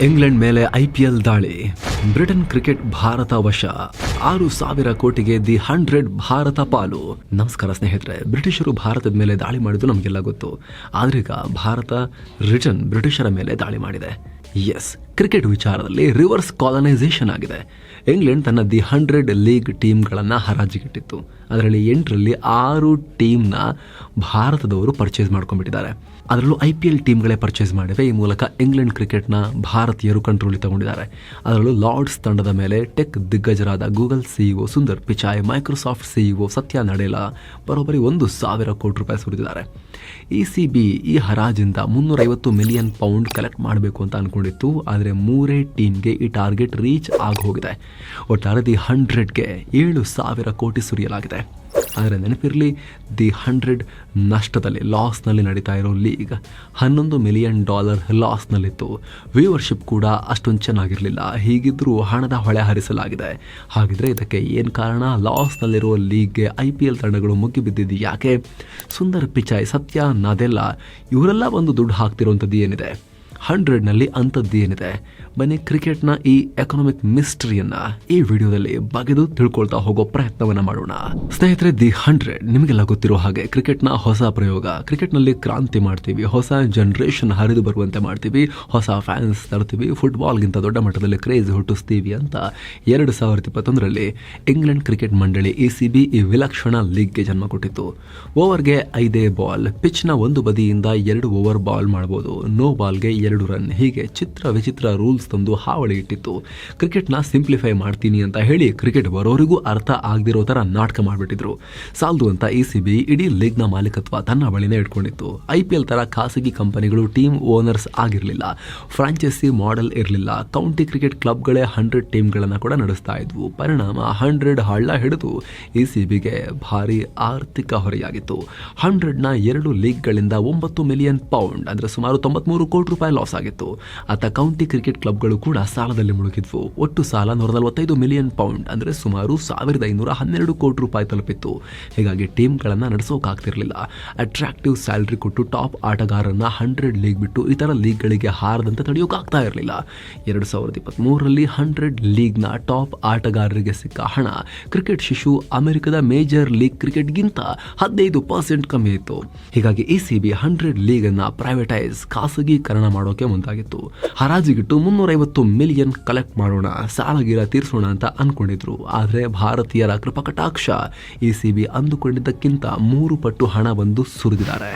England ಮೇಲೆ IPL ದಾಳಿ. Britain cricket Bharat ವಶ. ಆರು ಸಾವಿರ ಕೋಟಿಗೆ ದಿ ಹಂಡ್ರೆಡ್ ಭಾರತ ಪಾಲು. ನಮಸ್ಕಾರ ಸ್ನೇಹಿತರೆ, ಬ್ರಿಟಿಷರು ಭಾರತದ ಮೇಲೆ ದಾಳಿ ಮಾಡಿದ್ದು ನಮಗೆಲ್ಲ ಗೊತ್ತು. ಆದ್ರೀಗ ಭಾರತ ರಿಟರ್ನ್ ಬ್ರಿಟಿಷರ ಮೇಲೆ ದಾಳಿ ಮಾಡಿದೆ. ಎಸ್, ಕ್ರಿಕೆಟ್ ವಿಚಾರದಲ್ಲಿ ರಿವರ್ಸ್ ಕಾಲನೈಸೇಷನ್ ಆಗಿದೆ. ಇಂಗ್ಲೆಂಡ್ ತನ್ನ ದಿ ಹಂಡ್ರೆಡ್ ಲೀಗ್ ಟೀಮ್ಗಳನ್ನು ಹರಾಜಿಗಿಟ್ಟಿತ್ತು. ಅದರಲ್ಲಿ ಎಂಟರಲ್ಲಿ ಆರು ಟೀಮ್ನ ಭಾರತದವರು ಪರ್ಚೇಸ್ ಮಾಡ್ಕೊಂಡ್ಬಿಟ್ಟಿದ್ದಾರೆ. ಅದರಲ್ಲೂ ಐ ಪಿ ಎಲ್ ಟೀಮ್ಗಳೇ ಪರ್ಚೇಸ್ ಮಾಡಿವೆ ಈ ಮೂಲಕ ಇಂಗ್ಲೆಂಡ್ ಕ್ರಿಕೆಟ್ನ ಭಾರತೀಯರು ಕಂಟ್ರೋಲಿ ತಗೊಂಡಿದ್ದಾರೆ. ಅದರಲ್ಲೂ ಲಾರ್ಡ್ಸ್ ತಂಡದ ಮೇಲೆ tech ದಿಗ್ಗಜರಾದ Google CEO Sundar Pichai Microsoft CEO Satya Nadella ಬರೋಬ್ಬರಿ ಒಂದು ಸಾವಿರ ಕೋಟಿ ರೂಪಾಯಿ ಸುರಿದಿದ್ದಾರೆ. ಇ ಸಿ ಬಿ ಈ ಹರಾಜಿಂದ ಮುನ್ನೂರೈವತ್ತು ಮಿಲಿಯನ್ ಪೌಂಡ್ ಕಲೆಕ್ಟ್ ಮಾಡಬೇಕು ಅಂತ ಅನ್ಕೊಂಡಿತ್ತು, ಆದರೆ ಮೂರೇ ಟೀಮ್ಗೆ ಈ ಟಾರ್ಗೆಟ್ ರೀಚ್ ಆಗಿ ಹೋಗಿದೆ ಒಟ್ಟಾರೆ ದಿ ಹಂಡ್ರೆಡ್ಗೆ ಏಳು ಸಾವಿರ ಕೋಟಿ ಸುರಿಯಲಾಗಿದೆ. ಆದರೆ ನೆನಪಿರಲಿ ದಿ ಹಂಡ್ರೆಡ್ ನಷ್ಟದಲ್ಲಿ ಲಾಸ್ನಲ್ಲಿ ನಡೀತಾ ಇರೋ ಲೀಗ್ ಹನ್ನೊಂದು ಮಿಲಿಯನ್ ಡಾಲರ್ ಲಾಸ್ನಲ್ಲಿತ್ತು ವ್ಯೂವರ್ಶಿಪ್ ಕೂಡ ಅಷ್ಟೊಂದು ಚೆನ್ನಾಗಿರಲಿಲ್ಲ. ಹೀಗಿದ್ದರೂ ಹಣದ ಹೊಳೆ ಹರಿಸಲಾಗಿದೆ. ಹಾಗಿದ್ರೆ ಇದಕ್ಕೆ ಏನು ಕಾರಣ? ಲಾಸ್ನಲ್ಲಿರೋ ಲೀಗ್ಗೆ ಐ ಪಿ ಎಲ್ ತಂಡಗಳು ಮುಗಿಬಿದ್ದಿದ್ದು ಯಾಕೆ? ಸುಂದರ್ ಪಿಚಾಯ್ ಸತ್ಯ ನಾದೆಲ್ಲ ಇವರೆಲ್ಲ ಒಂದು ದುಡ್ಡು ಹಾಕ್ತಿರೋಂಥದ್ದು ಏನಿದೆ? ಹಂಡ್ರೆಡ್ನಲ್ಲಿ ಅಂಥದ್ದು ಏನಿದೆ ಬನ್ನಿ ಕ್ರಿಕೆಟ್ನ ಈ ಎಕನಾಮಿಕ್ ಮಿಸ್ಟ್ರಿಯನ್ನು ಈ ವಿಡಿಯೋದಲ್ಲಿ ಬಗೆದು ತಿಳ್ಕೊಳ್ತಾ ಹೋಗೋ ಪ್ರಯತ್ನವನ್ನ ಮಾಡೋಣ. ಸ್ನೇಹಿತರೆ ದಿ ಹಂಡ್ರೆಡ್ ನಿಮಗೆಲ್ಲ ಗೊತ್ತಿರೋ ಹಾಗೆ ಕ್ರಿಕೆಟ್ನ ಹೊಸ ಪ್ರಯೋಗ, ಕ್ರಿಕೆಟ್ನಲ್ಲಿ ಕ್ರಾಂತಿ ಮಾಡ್ತೀವಿ, ಹೊಸ ಜನರೇಷನ್ ಹರಿದು ಬರುವಂತೆ ಮಾಡ್ತೀವಿ, ಹೊಸ ಫ್ಯಾನ್ಸ್ ತರ್ತೀವಿ ಫುಟ್ಬಾಲ್ಗಿಂತ ದೊಡ್ಡ ಮಟ್ಟದಲ್ಲಿ ಕ್ರೇಜ್ ಹುಟ್ಟಿಸ್ತೀವಿ ಅಂತ ಎರಡು ಸಾವಿರದ ಇಪ್ಪತ್ತೊಂದರಲ್ಲಿ ಇಂಗ್ಲೆಂಡ್ ಕ್ರಿಕೆಟ್ ಮಂಡಳಿ ಎ ಸಿ ಬಿ ಈ ವಿಲಕ್ಷಣ ಲೀಗ್ಗೆ ಜನ್ಮ ಕೊಟ್ಟಿತ್ತು. ಓವರ್ಗೆ ಐದೇ ಬಾಲ್ ಪಿಚ್ನ ಒಂದು ಬದಿಯಿಂದ ಎರಡು ಓವರ್ ಬಾಲ್ ಮಾಡಬಹುದು ನೋ ಬಾಲ್ಗೆ ಎರಡು ರನ್. ಹೀಗೆ ಚಿತ್ರ ವಿಚಿತ್ರ ರೂಲ್ಸ್ ತಂದು ಹಾವಳಿ ಇಟ್ಟಿತ್ತು. ಕ್ರಿಕೆಟ್ನ ಸಿಂಪ್ಲಿಫೈ ಮಾಡ್ತೀನಿ ಅಂತ ಹೇಳಿ ಕ್ರಿಕೆಟ್ ಬರೋರಿಗೂ ಅರ್ಥ ಆಗದಿರೋ ಥರ ನಾಟಕ ಮಾಡಿಬಿಟ್ಟಿದ್ರು. ಸಾಲದು ಅಂತ ಇ ಸಿ ಬಿ ಇಡೀ ಲೀಗ್ನ ಮಾಲೀಕತ್ವ ತನ್ನ ಬಳಿನೇ ಇಟ್ಕೊಂಡಿತ್ತು. ಐ ಪಿ ಖಾಸಗಿ ಕಂಪನಿಗಳು ಟೀಮ್ ಓನರ್ಸ್ ಆಗಿರಲಿಲ್ಲ. ಫ್ರಾಂಚೈಸಿ ಮಾಡೆಲ್ ಇರಲಿಲ್ಲ. ಕೌಂಟಿ ಕ್ರಿಕೆಟ್ ಕ್ಲಬ್ಗಳೇ ಹಂಡ್ರೆಡ್ ಟೀಮ್ಗಳನ್ನು ಕೂಡ ನಡೆಸ್ತಾ ಇದ್ವು. ಪರಿಣಾಮ ಹಂಡ್ರೆಡ್ ಹಳ್ಳ ಹಿಡಿದು ಇ ಸಿ ಬಿಗೆ ಭಾರಿ ಆರ್ಥಿಕ ಹೊರೆಯಾಗಿತ್ತು. ಹಂಡ್ರೆಡ್ನ ಎರಡು ಲೀಗ್ಗಳಿಂದ ಒಂಬತ್ತು ಮಿಲಿಯನ್ ಪೌಂಡ್, ಅಂದರೆ ಸುಮಾರು ತೊಂಬತ್ಮೂರು ಕೋಟಿ ರೂಪಾಯಿ ಲಾಸ್ ಆಗಿತ್ತು. ಅತ್ತ ಕೌಂಟಿ ಕ್ರಿಕೆಟ್ ಕ್ಲಬ್ಗಳು ಕೂಡ ಸಾಲದಲ್ಲಿ ಮುಳುಗಿದ್ವು. ಒಟ್ಟು ಸಾಲ ನೂರ ನಲವತ್ತೈದು ಮಿಲಿಯನ್ ಪೌಂಡ್ ಅಂದರೆ ಸುಮಾರು ಸಾವಿರದ ಐನೂರ ಹನ್ನೆರಡು ಕೋಟಿ ರೂಪಾಯಿ ತಲುಪಿತ್ತು. ಹೀಗಾಗಿ ಟೀಮ್ಗಳನ್ನು ನಡೆಸೋಕಾಗ್ತಿರಲಿಲ್ಲ. ಅಟ್ರಾಕ್ಟಿವ್ ಸ್ಯಾಲ್ರಿ ಕೊಟ್ಟು ಟಾಪ್ ಆಟಗಾರರನ್ನ ಹಂಡ್ರೆಡ್ ಲೀಗ್ ಬಿಟ್ಟು ಇತರ ಲೀಗ್ಗಳಿಗೆ ಹಾರದಂತೆ ತಡೆಯೋಕ್ಕಾಗ್ತಾ ಇರಲಿಲ್ಲ. ಎರಡು ಸಾವಿರದ ಇಪ್ಪತ್ತ್ಮೂರರಲ್ಲಿ ಹಂಡ್ರೆಡ್ ಲೀಗ್ನ ಟಾಪ್ ಆಟಗಾರರಿಗೆ ಸಿಕ್ಕ ಹಣ ಕ್ರಿಕೆಟ್ ಶಿಶು ಅಮೆರಿಕದ ಮೇಜರ್ ಲೀಗ್ ಕ್ರಿಕೆಟ್ಗಿಂತ ಹದಿನೈದು ಪರ್ಸೆಂಟ್ ಕಮ್ಮಿ ಇತ್ತು. ಹೀಗಾಗಿ E C B hundred league ಅನ್ನ ಪ್ರೈವೇಟೈಸ್ ಖಾಸಗೀಕರಣ ಮಾಡೋಕೆ ಮುಂದಾಗಿತ್ತು. ಹರಾಜಿಗಿಟ್ಟು ಮುನ್ನೂರೈವತ್ತು ಮಿಲಿಯನ್ ಕಲೆಕ್ಟ್ ಮಾಡೋಣ, ಸಾಲಗೀರ ತೀರಿಸೋಣ ಅಂತ ಅನ್ಕೊಂಡಿದ್ರು. ಆದರೆ ಭಾರತೀಯರ ಕೃಪಕಟಾಕ್ಷ ಇ ಸಿ ಬಿ ಅಂದುಕೊಂಡಿದ್ದಕ್ಕಿಂತ ಮೂರು ಪಟ್ಟು ಹಣ ಬಂದು ಸುರಿದಿದ್ದಾರೆ.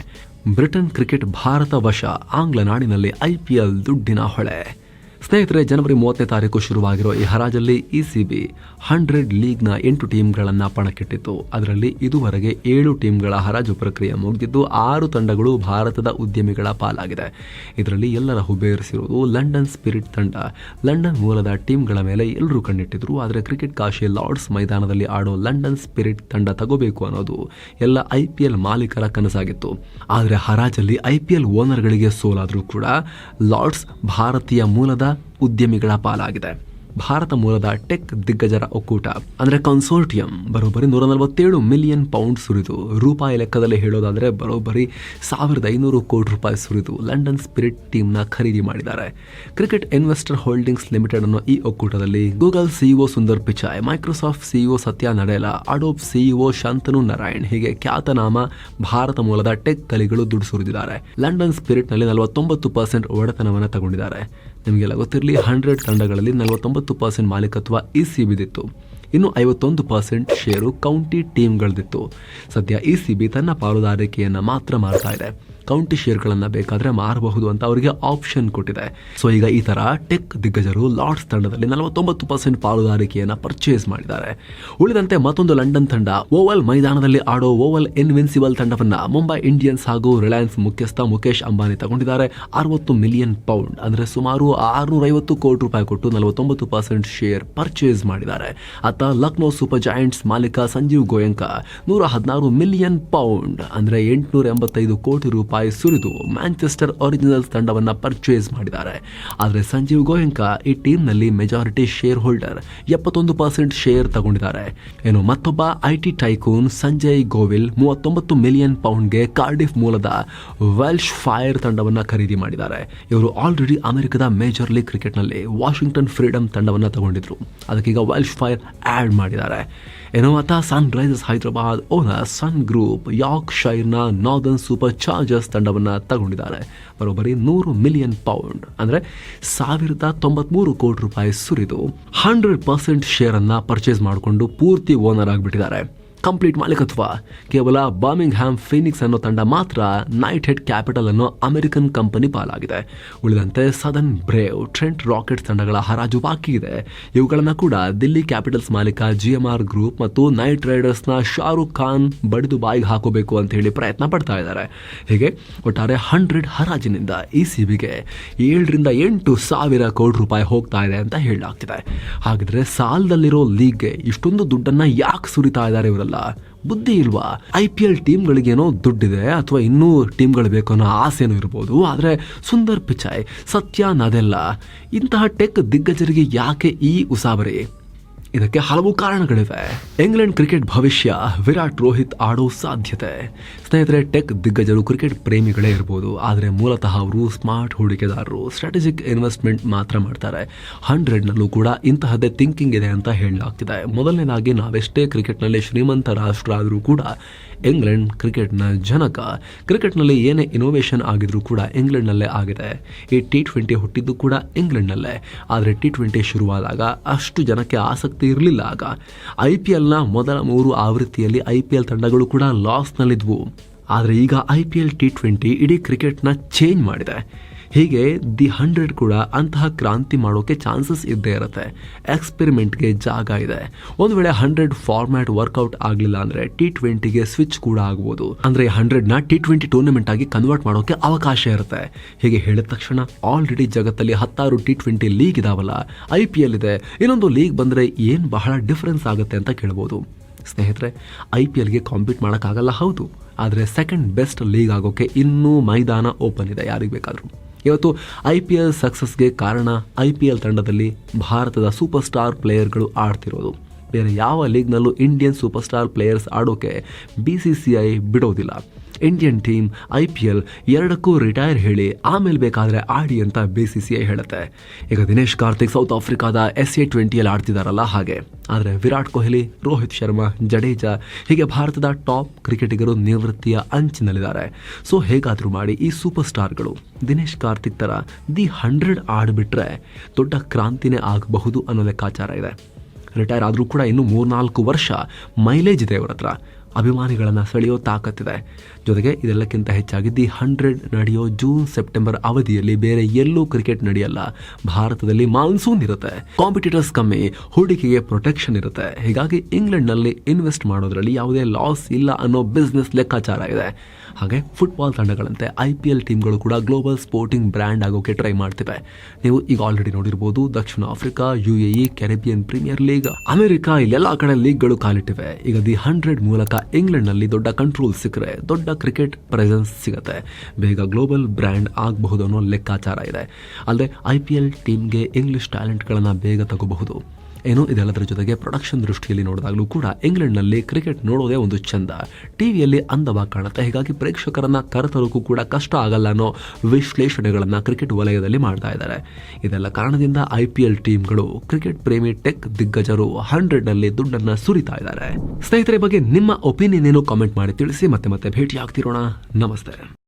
ಬ್ರಿಟನ್ ಕ್ರಿಕೆಟ್ ಭಾರತ ವಶ, ಆಂಗ್ಲ ನಾಡಿನಲ್ಲಿ ಐಪಿಎಲ್ ದುಡ್ಡಿನ ಹೊಳೆ. ಸ್ನೇಹಿತರೆ, ಜನವರಿ ಮೂವತ್ತನೇ ತಾರೀಕು ಶುರುವಾಗಿರೋ ಈ ಹರಾಜಲ್ಲಿ ಇ ಸಿ ಬಿ ಹಂಡ್ರೆಡ್ ಲೀಗ್ನ ಎಂಟು ಟೀಮ್ಗಳನ್ನು ಪಣಕ್ಕಿಟ್ಟಿತ್ತು. ಅದರಲ್ಲಿ ಇದುವರೆಗೆ ಏಳು ಟೀಮ್ಗಳ ಹರಾಜು ಪ್ರಕ್ರಿಯೆ ಮುಗಿದಿದ್ದು, ಆರು ತಂಡಗಳು ಭಾರತದ ಉದ್ಯಮಿಗಳ ಪಾಲಾಗಿದೆ. ಇದರಲ್ಲಿ ಎಲ್ಲರ ಹುಬ್ಬೇರಿಸಿರುವುದು ಲಂಡನ್ ಸ್ಪಿರಿಟ್ ತಂಡ. ಲಂಡನ್ ಮೂಲದ ಟೀಮ್ಗಳ ಮೇಲೆ ಎಲ್ಲರೂ ಕಣ್ಣಿಟ್ಟಿದ್ರು, ಆದರೆ ಕ್ರಿಕೆಟ್ ಕಾಶಿ ಲಾರ್ಡ್ಸ್ ಮೈದಾನದಲ್ಲಿ ಆಡೋ ಲಂಡನ್ ಸ್ಪಿರಿಟ್ ತಂಡ ತಗೋಬೇಕು ಅನ್ನೋದು ಎಲ್ಲ ಐ ಪಿ ಎಲ್ ಮಾಲೀಕರ ಕನಸಾಗಿತ್ತು. ಆದರೆ ಹರಾಜಲ್ಲಿ ಐ ಪಿ ಎಲ್ ಓನರ್ಗಳಿಗೆ ಸೋಲಾದರೂ ಕೂಡ ಲಾರ್ಡ್ಸ್ ಭಾರತೀಯ ಮೂಲದ ಉದ್ಯಮಿಗಳ ಪಾಲಾಗಿದೆ. ಭಾರತ ಮೂಲದ ಟೆಕ್ ದಿಗ್ಗಜರ ಒಕ್ಕೂಟ, ಅಂದ್ರೆ ಕನ್ಸೋರ್ಟಿಯಂ ಬರೋಬ್ಬರಿ ನೂರ ನಲವತ್ತೇಳು ಮಿಲಿಯನ್ ಪೌಂಡ್ ಸುರಿದು, ರೂಪಾಯಿ ಲೆಕ್ಕದಲ್ಲಿ ಹೇಳೋದಾದ್ರೆ ಬರೋಬ್ಬರಿ ಸಾವಿರದ ಐನೂರು ಕೋಟಿ ರೂಪಾಯಿ ಸುರಿದು ಲಂಡನ್ ಸ್ಪಿರಿಟ್ ಟೀಮ್ನ ಖರೀದಿ ಮಾಡಿದ್ದಾರೆ. ಕ್ರಿಕೆಟ್ ಇನ್ವೆಸ್ಟರ್ ಹೋಲ್ಡಿಂಗ್ಸ್ ಲಿಮಿಟೆಡ್ ಅನ್ನೋ ಈ ಒಕ್ಕೂಟದಲ್ಲಿ Google CEO Sundar Pichai, Microsoft CEO Satya Nadella Adobe CEO Shantanu Narayen, ಹೀಗೆ ಖ್ಯಾತನಾಮ ಭಾರತ ಮೂಲದ ಟೆಕ್ ಕಲಿಗಳು ದುಡ್ಡು ಸುರಿದಿದ್ದಾರೆ. ಲಂಡನ್ ಸ್ಪಿರಿಟ್ನಲ್ಲಿ ನಲವತ್ತೊಂಬತ್ತು ಪರ್ಸೆಂಟ್ ಒಡೆತನವನ್ನು ತಗೊಂಡಿದ್ದಾರೆ. ನಿಮಗೆಲ್ಲ ಗೊತ್ತಿರಲಿ ಹಂಡ್ರೆಡ್ ತಂಡಗಳಲ್ಲಿ ನಲವತ್ತೊಂಬತ್ತು ಪರ್ಸೆಂಟ್ ಮಾಲೀಕತ್ವ ಇ ಸಿ ಬಿದಿತ್ತು. ಇನ್ನು ಐವತ್ತೊಂದು ಪರ್ಸೆಂಟ್ ಷೇರು ಕೌಂಟಿ ಟೀಮ್ಗಳದಿತ್ತು ಸದ್ಯ ಇ ಸಿ ಬಿ ತನ್ನ ಪಾಲುದಾರಿಕೆಯನ್ನು ಮಾತ್ರ ಮಾರ್ತಾ ಇದೆ. ಕೌಂಟಿ ಶೇರ್ಗಳನ್ನು ಬೇಕಾದರೆ ಮಾರಬಹುದು ಅಂತ ಅವರಿಗೆ ಆಪ್ಷನ್ ಕೊಟ್ಟಿದೆ. ಸೊ ಈಗ ಈ ಥರ ಟೆಕ್ ದಿಗ್ಗಜರು ಲಾರ್ಡ್ಸ್ ತಂಡದಲ್ಲಿ ನಲವತ್ತೊಂಬತ್ತು ಪರ್ಸೆಂಟ್ ಪಾಲುದಾರಿಕೆಯನ್ನು ಪರ್ಚೇಸ್ ಮಾಡಿದ್ದಾರೆ. ಉಳಿದಂತೆ ಮತ್ತೊಂದು ಲಂಡನ್ ತಂಡ, ಓವಲ್ ಮೈದಾನದಲ್ಲಿ ಆಡೋ ಓವಲ್ ಇನ್ವಿನ್ಸಿಬಲ್ ತಂಡವನ್ನು ಮುಂಬೈ ಇಂಡಿಯನ್ಸ್ ಹಾಗೂ ರಿಲಯನ್ಸ್ ಮುಖ್ಯಸ್ಥ ಮುಖೇಶ್ ಅಂಬಾನಿ ತಗೊಂಡಿದ್ದಾರೆ. ಅರವತ್ತು ಮಿಲಿಯನ್ ಪೌಂಡ್ ಅಂದರೆ ಸುಮಾರು ಆರುನೂರೈವತ್ತು ಕೋಟಿ ರೂಪಾಯಿ ಕೊಟ್ಟು ನಲವತ್ತೊಂಬತ್ತು ಪರ್ಸೆಂಟ್ ಶೇರ್ ಪರ್ಚೇಸ್ ಮಾಡಿದ್ದಾರೆ. ಅತ್ತ ಲಕ್ನೋ ಸೂಪರ್ ಜಾಯಿಂಟ್ಸ್ ಮಾಲೀಕ ಸಂಜೀವ್ ಗೋಯಂಕ ನೂರ ಹದಿನಾರು ಮಿಲಿಯನ್ ಪೌಂಡ್ ಅಂದರೆ ಎಂಟುನೂರ ಎಂಬತ್ತೈದು ಕೋಟಿ ರೂಪಾಯಿ ರೂಪಾಯಿ ಸುರಿದು ಮ್ಯಾಂಚೆಸ್ಟರ್ ಒರಿಜಿನಲ್ಸ್ ತಂಡವನ್ನು ಪರ್ಚೇಸ್ ಮಾಡಿದ್ದಾರೆ. ಆದರೆ ಸಂಜೀವ್ ಗೋಯಂಕ ಈ ಟೀಮ್ನಲ್ಲಿ ಮೆಜಾರಿಟಿ ಶೇರ್ ಹೋಲ್ಡರ್ ಎಪ್ಪತ್ತೊಂದು ಪರ್ಸೆಂಟ್ ಶೇರ್ ತಗೊಂಡಿದ್ದಾರೆ. ಏನು ಮತ್ತೊಬ್ಬ ಐಟಿ ಟೈಕೂನ್ ಸಂಜಯ್ ಗೋವಿಲ್ ಮೂವತ್ತೊಂಬತ್ತು ಮಿಲಿಯನ್ ಪೌಂಡ್ಗೆ ಕಾರ್ಡಿಫ್ ಮೂಲದ ವೆಲ್ಶ್ ಫೈರ್ ತಂಡವನ್ನು ಖರೀದಿ ಮಾಡಿದ್ದಾರೆ. ಇವರು ಆಲ್ರೆಡಿ ಅಮೆರಿಕದ ಮೇಜರ್ ಲೀಗ್ ಕ್ರಿಕೆಟ್ನಲ್ಲಿ ವಾಷಿಂಗ್ಟನ್ ಫ್ರೀಡಮ್ ತಂಡವನ್ನು ತಗೊಂಡಿದ್ರು. ಅದಕ್ಕೀಗ ವೆಲ್ಶ್ ಫೈರ್ ಆ್ಯಡ್ ಮಾಡಿದ್ದಾರೆ. ಏನೋ ಆತ sunrisers Hyderabad owner sun group York ಶೈರ್ನ ನಾರ್ದರ್ನ್ ಸೂಪರ್ ಚಾರ್ಜರ್ಸ್ ತಂಡವನ್ನ ತಗೊಂಡಿದ್ದಾರೆ. ಬರೋಬ್ಬರಿ ನೂರು ಮಿಲಿಯನ್ ಪೌಂಡ್ ಅಂದ್ರೆ ಸಾವಿರದ ತೊಂಬತ್ಮೂರು ಕೋಟಿ ರೂಪಾಯಿ ಸುರಿದು ಹಂಡ್ರೆಡ್ ಪರ್ಸೆಂಟ್ ಶೇರನ್ನು ಪರ್ಚೇಸ್ ಮಾಡಿಕೊಂಡು ಪೂರ್ತಿ ಓನರ್ ಆಗಿಬಿಟ್ಟಿದ್ದಾರೆ. ಕಂಪ್ಲೀಟ್ ಮಾಲೀಕತ್ವ. ಕೇವಲ ಬರ್ಮಿಂಗ್ ಹ್ಯಾಮ್ ಫಿನಿಕ್ಸ್ ಅನ್ನೋ ತಂಡ ಮಾತ್ರ ನೈಟ್ ಹೆಡ್ ಕ್ಯಾಪಿಟಲ್ ಅನ್ನೋ ಅಮೆರಿಕನ್ ಕಂಪನಿ ಪಾಲಾಗಿದೆ. ಉಳಿದಂತೆ ಸದನ್ ಬ್ರೇವ್, ಟ್ರೆಂಟ್ ರಾಕೆಟ್ಸ್ ತಂಡಗಳ ಹರಾಜು ಬಾಕಿ ಇದೆ. ಇವುಗಳನ್ನು ಕೂಡ ದಿಲ್ಲಿ ಕ್ಯಾಪಿಟಲ್ಸ್ ಮಾಲೀಕ ಜಿ ಎಂ ಆರ್ ಗ್ರೂಪ್ ಮತ್ತು ನೈಟ್ ರೈಡರ್ಸ್ನ ಶಾರುಖ್ ಖಾನ್ ಬಡಿದು ಬಾಯಿಗೆ ಹಾಕೋಬೇಕು ಅಂತ ಹೇಳಿ ಪ್ರಯತ್ನ ಪಡ್ತಾ ಇದ್ದಾರೆ. ಹೀಗೆ ಒಟ್ಟಾರೆ ಹಂಡ್ರೆಡ್ ಹರಾಜಿನಿಂದ ಇ ಸಿ ಬಿಗೆ ಏಳರಿಂದ ಎಂಟು ಸಾವಿರ ಕೋಟಿ ರೂಪಾಯಿ ಹೋಗ್ತಾ ಇದೆ ಅಂತ ಹೇಳಲಾಗ್ತಿದೆ. ಹಾಗಿದ್ರೆ ಸಾಲದಲ್ಲಿರೋ ಲೀಗ್ಗೆ ಇಷ್ಟೊಂದು ದುಡ್ಡನ್ನು ಯಾಕೆ ಸುರಿತಾ ಇದ್ದಾರೆ ಇವರೆಲ್ಲ? ಬುದ್ಧಿ ಇಲ್ವಾ? ಐ ಪಿ ಎಲ್ ಟೀಮ್ಗಳಿಗೇನೋ ದುಡ್ಡಿದೆ ಅಥವಾ ಇನ್ನೂ ಟೀಮ್ಗಳು ಬೇಕು ಅನ್ನೋ ಆಸೆನೂ ಇರ್ಬೋದು. ಆದರೆ ಸುಂದರ್ ಪಿಚಾಯ್ ಸತ್ಯ ನದೆಲ್ಲ. ಇಂತಹ ಟೆಕ್ ದಿಗ್ಗಜರಿಗೆ ಯಾಕೆ ಈ ಉಸಾಬರಿ? ಇದಕ್ಕೆ ಹಲವು ಕಾರಣಗಳಿವೆ. ಇಂಗ್ಲೆಂಡ್ ಕ್ರಿಕೆಟ್ ಭವಿಷ್ಯ, ವಿರಾಟ್ ರೋಹಿತ್ ಆಡೋ ಸಾಧ್ಯತೆ. ಸ್ನೇಹಿತರೆ, ಟೆಕ್ ದಿಗ್ಗಜರು ಕ್ರಿಕೆಟ್ ಪ್ರೇಮಿಗಳೇ ಇರ್ಬೋದು. ಆದರೆ ಮೂಲತಃ ಅವರು ಸ್ಮಾರ್ಟ್ ಹೂಡಿಕೆದಾರರು. ಸ್ಟ್ರಾಟಜಿಕ್ ಇನ್ವೆಸ್ಟ್ಮೆಂಟ್ ಮಾತ್ರ ಮಾಡ್ತಾರೆ. ಹಂಡ್ರೆಡ್ನಲ್ಲೂ ಕೂಡ ಇಂತಹದ್ದೇ ಥಿಂಕಿಂಗ್ ಇದೆ ಅಂತ ಹೇಳಲಾಗ್ತಿದೆ. ಮೊದಲನೇದಾಗಿ ನಾವೆಷ್ಟೇ ಕ್ರಿಕೆಟ್ನಲ್ಲಿ ಶ್ರೀಮಂತ ರಾಷ್ಟ್ರ ಆದರೂ ಕೂಡ ಇಂಗ್ಲೆಂಡ್ ಕ್ರಿಕೆಟ್ನ ಜನಕ. ಕ್ರಿಕೆಟ್ನಲ್ಲಿ ಏನೇ ಇನೋವೇಷನ್ ಆಗಿದ್ರೂ ಕೂಡ ಇಂಗ್ಲೆಂಡ್ನಲ್ಲೇ ಆಗಿದೆ. ಈ ಟಿ ಟ್ವೆಂಟಿ ಹುಟ್ಟಿದ್ದು ಕೂಡ ಇಂಗ್ಲೆಂಡ್ನಲ್ಲೇ. ಆದರೆ ಟಿ ಟ್ವೆಂಟಿ ಶುರುವಾದಾಗ ಅಷ್ಟು ಜನಕ್ಕೆ ಆಸಕ್ತಿ ಇರಲಿಲ್ಲ ಆಗ. ಐ ಪಿ ಎಲ್ನ ಮೊದಲ ಮೂರು ಆವೃತ್ತಿಯಲ್ಲಿ ಐ ಪಿ ಎಲ್ ತಂಡಗಳು ಕೂಡ ಲಾಸ್ನಲ್ಲಿದ್ವು ಆದರೆ ಈಗ I P L T twenty ಇಡೀ ಕ್ರಿಕೆಟ್ನ ಚೇಂಜ್ ಮಾಡಿದೆ. ಹೀಗೆ ದಿ ಹಂಡ್ರೆಡ್ ಕೂಡ ಅಂತಹ ಕ್ರಾಂತಿ ಮಾಡೋಕೆ ಚಾನ್ಸಸ್ ಇದ್ದೇ ಇರುತ್ತೆ. ಎಕ್ಸ್ಪೆರಿಮೆಂಟ್ಗೆ ಜಾಗ ಇದೆ. ಒಂದು ವೇಳೆ ಹಂಡ್ರೆಡ್ ಫಾರ್ಮ್ಯಾಟ್ ವರ್ಕೌಟ್ ಆಗಲಿಲ್ಲ ಅಂದರೆ ಟಿ ಟ್ವೆಂಟಿಗೆ ಸ್ವಿಚ್ ಕೂಡ ಆಗ್ಬೋದು. ಅಂದರೆ ಹಂಡ್ರೆಡ್ನ ಟಿ ಟ್ವೆಂಟಿ ಟೂರ್ನಮೆಂಟ್ ಆಗಿ ಕನ್ವರ್ಟ್ ಮಾಡೋಕೆ ಅವಕಾಶ ಇರುತ್ತೆ. ಹೀಗೆ ಹೇಳಿದ ತಕ್ಷಣ ಆಲ್ರೆಡಿ ಜಗತ್ತಲ್ಲಿ ಹತ್ತಾರು ಟಿ ಟ್ವೆಂಟಿ ಲೀಗ್ ಇದಾವಲ್ಲ ಐ ಪಿ ಎಲ್ ಇದೆ. ಇನ್ನೊಂದು ಲೀಗ್ ಬಂದರೆ ಏನು ಬಹಳ ಡಿಫ್ರೆನ್ಸ್ ಆಗುತ್ತೆ ಅಂತ ಕೇಳ್ಬೋದು. ಸ್ನೇಹಿತರೆ ಐ ಪಿ ಎಲ್ಗೆ ಕಾಂಪೀಟ್ ಮಾಡೋಕ್ಕಾಗಲ್ಲ ಹೌದು. ಆದರೆ ಸೆಕೆಂಡ್ ಬೆಸ್ಟ್ ಲೀಗ್ ಆಗೋಕ್ಕೆ ಇನ್ನೂ ಮೈದಾನ ಓಪನ್ ಇದೆ. ಯಾರಿಗೆ ಬೇಕಾದರೂ. ಇವತ್ತು ಐ ಪಿ ಎಲ್ ಸಕ್ಸಸ್ಗೆ ಕಾರಣ ಐ ಪಿ ಎಲ್ ತಂಡದಲ್ಲಿ ಭಾರತದ ಸೂಪರ್ ಸ್ಟಾರ್ ಪ್ಲೇಯರ್ಗಳು ಆಡ್ತಿರೋದು. ಬೇರೆ ಯಾವ ಲೀಗ್ನಲ್ಲೂ ಇಂಡಿಯನ್ ಸೂಪರ್ ಸ್ಟಾರ್ ಪ್ಲೇಯರ್ಸ್ ಆಡೋಕೆ ಬಿ ಸಿ ಸಿ ಐ ಬಿಡೋದಿಲ್ಲ. Indian team I P L ಎರಡಕ್ಕೂ ರಿಟೈರ್ ಹೇಳಿ ಆಮೇಲೆ ಬೇಕಾದರೆ ಆಡಿ ಅಂತ ಬಿ ಸಿ ಸಿ ಐ ಹೇಳುತ್ತೆ. ಈಗ ದಿನೇಶ್ ಕಾರ್ತಿಕ್ ಸೌತ್ ಆಫ್ರಿಕಾದ ಎಸ್ ಎ ಟ್ವೆಂಟಿಯಲ್ಲಿ ಆಡ್ತಿದಾರಲ್ಲ ಹಾಗೆ. ಆದರೆ ವಿರಾಟ್ ಕೊಹ್ಲಿ, ರೋಹಿತ್ ಶರ್ಮಾ, ಜಡೇಜಾ, ಹೀಗೆ ಭಾರತದ ಟಾಪ್ ಕ್ರಿಕೆಟಿಗರು ನಿವೃತ್ತಿಯ ಅಂಚಿನಲ್ಲಿದ್ದಾರೆ. ಸೊ ಹೇಗಾದರೂ ಮಾಡಿ ಈ ಸೂಪರ್ ಸ್ಟಾರ್ಗಳು ದಿನೇಶ್ ಕಾರ್ತಿಕ್ ಥರ ದಿ ಹಂಡ್ರೆಡ್ ಆಡಿಬಿಟ್ರೆ ದೊಡ್ಡ ಕ್ರಾಂತಿನೇ ಆಗಬಹುದು ಅನ್ನೋ ಲೆಕ್ಕಾಚಾರ ಇದೆ. ರಿಟೈರ್ ಆದರೂ ಕೂಡ ಇನ್ನೂ ಮೂರ್ನಾಲ್ಕು ವರ್ಷ ಮೈಲೇಜ್ ಇದೆ ಅವರ ಹತ್ರ. ಅಭಿಮಾನಿಗಳನ್ನು ಸೆಳೆಯೋ ತಾಕತ್ತಿದೆ. ಜೊತೆಗೆ ಇದೆಲ್ಲಕ್ಕಿಂತ ಹೆಚ್ಚಾಗಿ ದಿ ಹಂಡ್ರೆಡ್ ನಡೆಯೋ ಜೂನ್, ಸೆಪ್ಟೆಂಬರ್ ಅವಧಿಯಲ್ಲಿ ಬೇರೆ ಎಲ್ಲೂ ಕ್ರಿಕೆಟ್ ನಡೆಯಲ್ಲ. ಭಾರತದಲ್ಲಿ ಮಾನ್ಸೂನ್ ಇರುತ್ತೆ. ಕಾಂಪಿಟೇಟರ್ಸ್ ಕಮ್ಮಿ, ಹೂಡಿಕೆಗೆ ಪ್ರೊಟೆಕ್ಷನ್ ಇರುತ್ತೆ. ಹೀಗಾಗಿ ಇಂಗ್ಲೆಂಡ್ನಲ್ಲಿ ಇನ್ವೆಸ್ಟ್ ಮಾಡೋದ್ರಲ್ಲಿ ಯಾವುದೇ ಲಾಸ್ ಇಲ್ಲ ಅನ್ನೋ ಬಿಸ್ನೆಸ್ ಲೆಕ್ಕಾಚಾರ ಇದೆ. ಹಾಗೆ ಫುಟ್ಬಾಲ್ ತಂಡಗಳಂತೆ ಐ ಪಿ ಎಲ್ ಟೀಮ್ಗಳು ಕೂಡ ಗ್ಲೋಬಲ್ ಸ್ಪೋರ್ಟಿಂಗ್ ಬ್ರ್ಯಾಂಡ್ ಆಗೋಕೆ ಟ್ರೈ ಮಾಡ್ತಿವೆ. ನೀವು ಈಗ ಆಲ್ರೆಡಿ ನೋಡಿರ್ಬೋದು ದಕ್ಷಿಣ Africa, U A E, Caribbean premier league, America, ಇಲ್ಲೆಲ್ಲ ಕಡೆ ಲೀಗ್ಗಳು ಕಾಲಿಟ್ಟಿವೆ. ಈಗ ದಿ ಹಂಡ್ರೆಡ್ ಮೂಲಕ ಇಂಗ್ಲೆಂಡ್ನಲ್ಲಿ ದೊಡ್ಡ ಕಂಟ್ರೋಲ್ ಸಿಕ್ಕರೆ ದೊಡ್ಡ ಕ್ರಿಕೆಟ್ ಪ್ರೆಸೆನ್ಸ್ ಸಿಗುತ್ತೆ. ಬೇಗ ಗ್ಲೋಬಲ್ ಬ್ರ್ಯಾಂಡ್ ಆಗಬಹುದು ಅನ್ನೋ ಲೆಕ್ಕಾಚಾರ ಇದೆ. ಅಲ್ಲದೆ ಐ ಪಿ ಎಲ್ ಟೀಮ್ಗೆ ಇಂಗ್ಲಿಷ್ ಟ್ಯಾಲೆಂಟ್ಗಳನ್ನು ಬೇಗ ತಗೋಬಹುದು. ಏನು? ಇದೆಲ್ಲದರ ಜೊತೆಗೆ ಪ್ರೊಡಕ್ಷನ್ ದೃಷ್ಟಿಯಲ್ಲಿ ನೋಡಿದಾಗಲೂ ಕೂಡ ಇಂಗ್ಲೆಂಡ್ನಲ್ಲಿ ಕ್ರಿಕೆಟ್ ನೋಡೋದೇ ಒಂದು ಚಂದ. ಟಿವಿಯಲ್ಲಿ ಅಂದವಾಗಿ ಕಾಣುತ್ತೆ. ಹೀಗಾಗಿ ಪ್ರೇಕ್ಷಕರನ್ನ ಕರೆತರೋಕ್ಕೂ ಕೂಡ ಕಷ್ಟ ಆಗಲ್ಲ ಅನ್ನೋ ವಿಶ್ಲೇಷಣೆಗಳನ್ನು ಕ್ರಿಕೆಟ್ ವಲಯದಲ್ಲಿ ಮಾಡ್ತಾ ಇದ್ದಾರೆ. ಇದೆಲ್ಲ ಕಾರಣದಿಂದ ಐ ಪಿ ಎಲ್ ಟೀಮ್ಗಳು ಕ್ರಿಕೆಟ್ ಪ್ರೇಮಿ ಟೆಕ್ ದಿಗ್ಗಜರು ಹಂಡ್ರೆಡ್ನಲ್ಲಿ ದುಡ್ಡನ್ನು ಸುರಿತಾ ಇದ್ದಾರೆ. ಸ್ನೇಹಿತರೆ ಬಗ್ಗೆ ನಿಮ್ಮ ಒಪಿನಿಯನ್ ಏನು? ಕಾಮೆಂಟ್ ಮಾಡಿ ತಿಳಿಸಿ. ಮತ್ತೆ ಮತ್ತೆ ಭೇಟಿ ಆಗ್ತಿರೋಣ ನಮಸ್ತೆ.